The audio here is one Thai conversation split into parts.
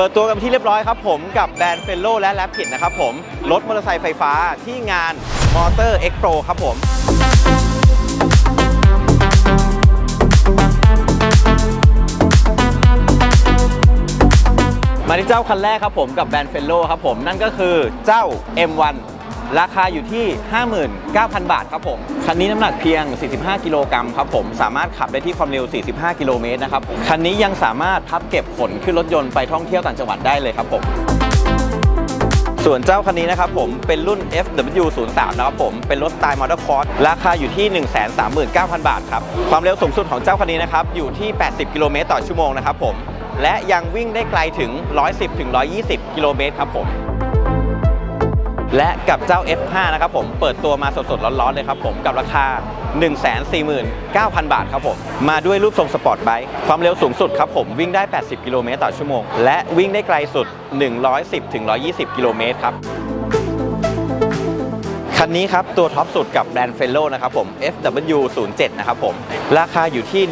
เปิดตัวกันที่เรียบร้อยครับผมกับแบรนด์เฟลโลและแรปผิดนะครับผม รถมอเตอร์ไซค์ไฟฟ้าที่งานมอเตอร์เอ็กโปรครับผมมาที่เจ้าคันแรกครับผมกับแบรนด์เฟลโลครับผมนั่นก็คือเจ้า M1 ราคาอยู่ที่ 59,000 บาทครับผม คันนี้น้ำหนักเพียง 45 กิโลกรัมครับผม สามารถขับได้ที่ความเร็ว 45 กิโลเมตรนะครับ คันนี้ยังสามารถพับเก็บขนขึ้นรถยนต์ไปท่องเที่ยวต่างจังหวัดได้เลยครับผมส่วนเจ้าคันนี้นะครับผมเป็นรุ่น FW03 นะครับผมเป็นรถสไตล์มอเตอร์คอร์สราคาอยู่ที่ 139,000 บาทครับ ความเร็วสูงสุดของเจ้าคันนี้นะครับอยู่ที่ 80 กิโลเมตรต่อชั่วโมงนะครับผมและยังวิ่งได้ไกลถึง 110ถึง120 กิโลเมตรครับผม และกับเจ้า F5 นะครับผมเปิดตัวมาสดๆ ร้อนๆ เลยครับผมกับราคา 149,000 บาทครับผม มาด้วยรูปทรงสปอร์ตไบค์ความเร็วสูงสุดครับผม วิ่งได้ 80 กิโลเมตรต่อชั่วโมง และวิ่งได้ไกลสุด 110ถึง120 กิโลเมตรครับคันนี้ครับ ตัวท็อปสุดกับแบรนด์เฟลโลนะครับผม FW07 นะครับผม ราคาอยู่ที่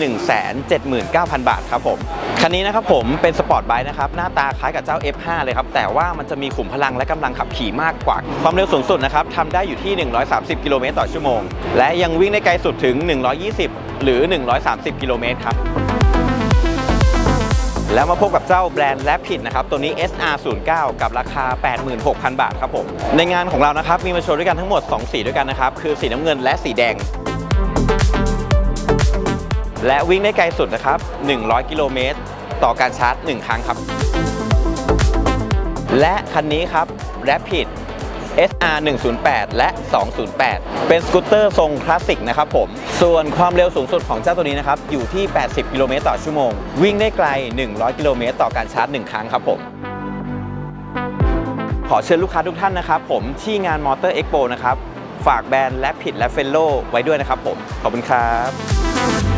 179,000 บาทครับผม คันนี้นะครับผมเป็นสปอร์ตไบค์นะครับหน้าตาคล้ายกับเจ้า F5 เลยครับ แต่ว่ามันจะมีขุมพลังและกำลังขับขี่มากกว่า ความเร็วสูงสุดนะครับทำได้อยู่ที่ 130 กิโลเมตรต่อชั่วโมง และยังวิ่งได้ไกลสุดถึง 120 หรือ 130 กิโลเมตรครับแล้วมาพบกับเจ้าแบรนด์แลปผิดนะครับ ตัวนี้ SR09 กับราคา 86,000 บาทครับผม ในงานของเรานะครับ มีมาโชว์ด้วยกันทั้งหมด 2 สีด้วยกันนะครับ คือสีน้ำเงินและสีแดง และวิ่งได้ไกลสุดนะครับ 100 กิโลเมตร ต่อการชาร์จ 1 ครั้งครับ และคันนี้ครับ Rapid SR 108 และ 208 เป็นสกูตเตอร์ทรงคลาสสิกนะครับผม ส่วนความเร็วสูงสุดของเจ้าตัวนี้นะครับ อยู่ที่ 80 กิโลเมตรต่อชั่วโมง วิ่งได้ไกล 100 กิโลเมตรต่อการชาร์จ 1 ครั้งครับผม ขอเชิญลูกค้าทุกท่านนะครับผมที่งานมอเตอร์เอ็กโปนะครับ ฝากแบรนด์และผิดและเฟลโลไว้ด้วยนะครับผม ขอบคุณครับ